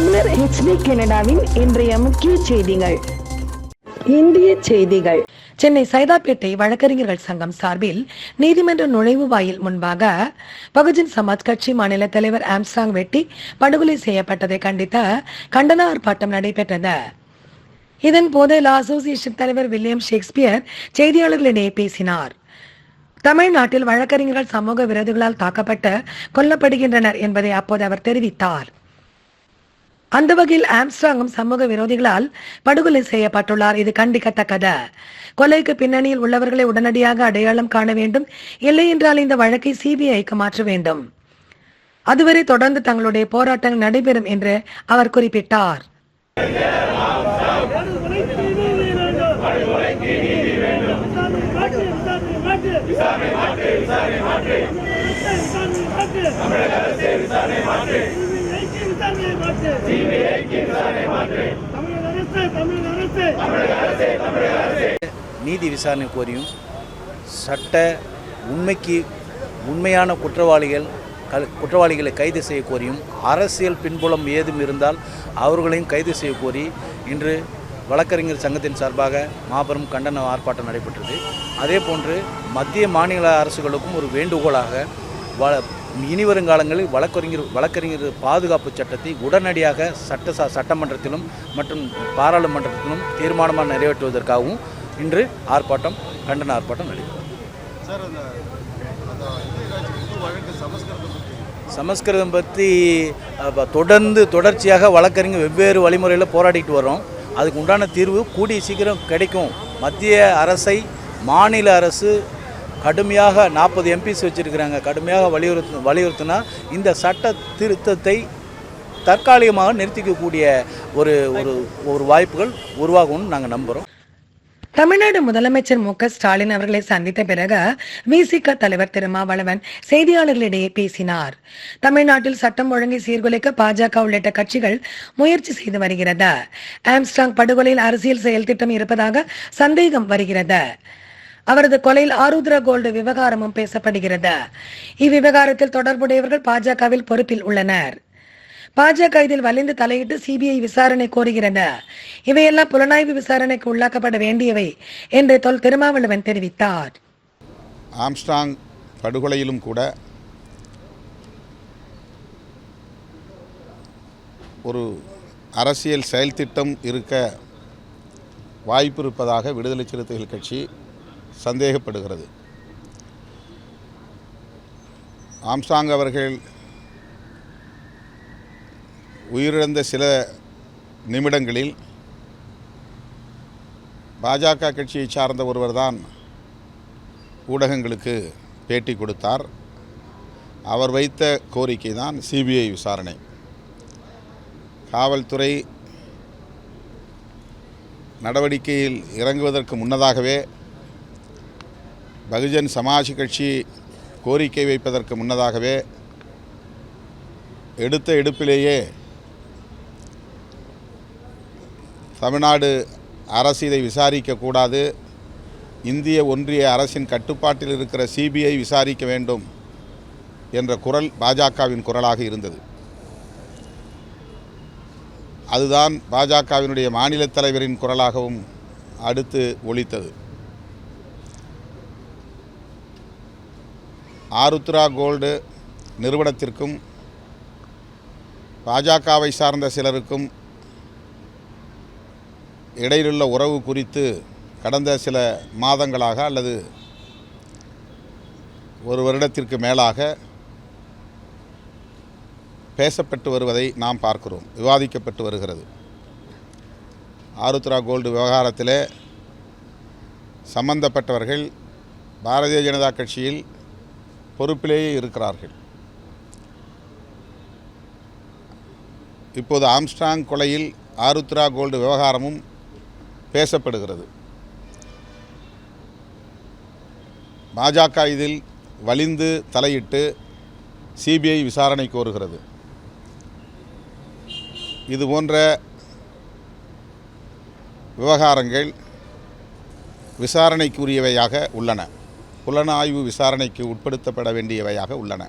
தமிழர் ஹெச்டி கனடாவின் இன்றைய முக்கிய செய்திகள். இந்திய செய்திகள். சென்னை சைதாப்பேட்டை வழக்கறிஞர்கள் சங்கம் சார்பில் நீதிமன்ற நுழைவு வாயில் முன்பாக பகுஜன் சமாஜ் கட்சி மாநில தலைவர் ஆம்சாங் வெட்டி படுகொலை செய்யப்பட்டதை கண்டித்த கண்டன ஆர்ப்பாட்டம் நடைபெற்றது. இதன் போது லா அசோசியேஷன் தலைவர் வில்லியம் ஷேக்ஸ்பியர் செய்தியாளர்களிடையே பேசினார். தமிழ்நாட்டில் வழக்கறிஞர்கள் சமூக விரோதிகளால் தாக்கப்பட்டு கொல்லப்படுகின்றனர் என்பதை அப்போது அவர் தெரிவித்தார். அந்த வகையில் ஆம்ஸ்ட்ராங்கும் சமூக விரோதிகளால் படுகொலை செய்யப்பட்டுள்ளார். இது கண்டிக்கத்தக்கது. கொலைக்கு பின்னணியில் உள்ளவர்களை உடனடியாக அடையாளம் காண வேண்டும். இல்லை என்றால் இந்த வழக்கை சிபிஐக்கு மாற்ற வேண்டும். அதுவரை தொடர்ந்து தங்களுடைய போராட்டங்கள் நடைபெறும் என்று அவர் குறிப்பிட்டார். விசாரணை மாற்று விசாரணை மாற்று. தமிழக அரசே விசாரணை மாற்று விசாரணை மாற்று தமிழக தமிழக நீதி விசாரணை கோரியும் சட்ட உண்மைக்கு உண்மையான குற்றவாளிகள் குற்றவாளிகளை கைது செய்ய கோரியும் அரசியல் பின்புலம் ஏதும் இருந்தால் அவர்களையும் கைது செய்ய கோரி இன்று வழக்கறிஞர் சங்கத்தின் சார்பாக மாபெரும் கண்டன ஆர்ப்பாட்டம் நடைபெற்றது. அதே போன்று மத்திய மாநில அரசுகளுக்கும் ஒரு வேண்டுகோளாக இனி வருங்காலங்களில் வழக்கறிஞர் வழக்கறிஞர் பாதுகாப்பு சட்டத்தை உடனடியாக சட்ட ச- சட்டமன்றத்திலும் மற்றும் பாராளுமன்றத்திலும் தீர்மானமாக நிறைவேற்றுவதற்காகவும் இன்று ஆர்ப்பாட்டம் கண்டன ஆர்ப்பாட்டம் நடைபெறும் சமஸ்கிருதம் பற்றி தொடர்ந்து தொடர்ச்சியாக வழக்கறிஞர் வெவ்வேறு வழிமுறையில் போராடிட்டு வரோம் அதுக்கு உண்டான தீர்வு கூடிய சீக்கிரம் கிடைக்கும். மத்திய அரசை மாநில அரசு கடுமையாக நாற்பது எம்பிஸ் வச்சுருக்கிறாங்க. கடுமையாக வலியுறுத்து வலியுறுத்தினா இந்த சட்ட திருத்தத்தை தற்காலிகமாக நிறுத்திக்கக்கூடிய ஒரு ஒரு ஒரு வாய்ப்புகள் உருவாகும்னு நாங்கள் நம்புகிறோம் தமிழ்நாடு முதலமைச்சர் மு க ஸ்டாலின் அவர்களை சந்தித்த பிறகு விசிக தலைவர் திருமாவளவன் செய்தியாளர்களிடையே பேசினார். தமிழ்நாட்டில் சட்டம் ஒழுங்கை சீர்குலைக்க பாஜக உள்ளிட்ட கட்சிகள் முயற்சி செய்து வருகிறது. ஆம்ஸ்டாங் படுகொலையில் அரசியல் செயல் திட்டம் இருப்பதாக சந்தேகம் வருகிறது. அவரது கொலையில் ஆருத்ரா கோல்டு விவகாரமும் பேசப்படுகிறது. இவ்விவகாரத்தில் தொடர்புடையவர்கள் பாஜகவில் பொறுப்பில் உள்ளனர். பாஜக இதில் வலிந்து தலையிட்டு சிபிஐ விசாரணை கோருகிறது இவையெல்லாம் புலனாய்வு விசாரணைக்கு உள்ளாக்கப்பட வேண்டியவை என்று தொல் திருமாவளவன் தெரிவித்தார். ஆம்ஸ்டாங் படுகொலையிலும் கூட ஒரு அரசியல் செயல்திட்டம் இருக்க வாய்ப்பு இருப்பதாக விடுதலை சிறுத்தைகள் கட்சி சந்தேகப்படுகிறது. ஆம்சாங் அவர்கள் உயிரிழந்த சில நிமிடங்களில் பாஜக கட்சியை சார்ந்த ஒருவர்தான் ஊடகங்களுக்கு பேட்டி கொடுத்தார். அவர் வைத்த கோரிக்கை தான் சிபிஐ விசாரணை. காவல்துறை நடவடிக்கையில் இறங்குவதற்கு முன்னதாகவே பகுஜன் சமாஜ் கட்சி கோரிக்கை வைப்பதற்கு முன்னதாகவே எடுத்த எடுப்பிலேயே தமிழ்நாடு அரசு இதை விசாரிக்கக்கூடாது இந்திய ஒன்றிய அரசின் கட்டுப்பாட்டில் இருக்கிற சிபிஐ விசாரிக்க வேண்டும் என்ற குரல் பாஜகவின் குரலாக இருந்தது. அதுதான் பாஜகவினுடைய மாநில தலைவரின் குரலாகவும் அடுத்து ஒழித்தது ஆருத்ரா கோல்டு நிறுவனத்திற்கும் பாஜகவை சார்ந்த சிலருக்கும் இடையிலுள்ள உறவு குறித்து கடந்த சில மாதங்களாக அல்லது ஒரு வருடத்திற்கு மேலாக பேசப்பட்டு வருவதை நாம் பார்க்கிறோம். விவாதிக்கப்பட்டு வருகிறது. ஆருத்ரா கோல்டு விவகாரத்தில் சம்பந்தப்பட்டவர்கள் பாரதிய ஜனதா கட்சியில் பொறுப்பிலேயே இருக்கிறார்கள். இப்போது ஆம்ஸ்ட்ராங் கொலையில் ஆருத்ரா கோல்டு விவகாரமும் பேசப்படுகிறது. பாஜக இதில் வலிந்து தலையிட்டு சிபிஐ விசாரணை கோருகிறது. இது போன்ற விவகாரங்கள் விசாரணைக்குரியவையாக உள்ளன. புலனாய்வு விசாரணைக்கு உட்படுத்தப்பட வேண்டியவையாக உள்ளன.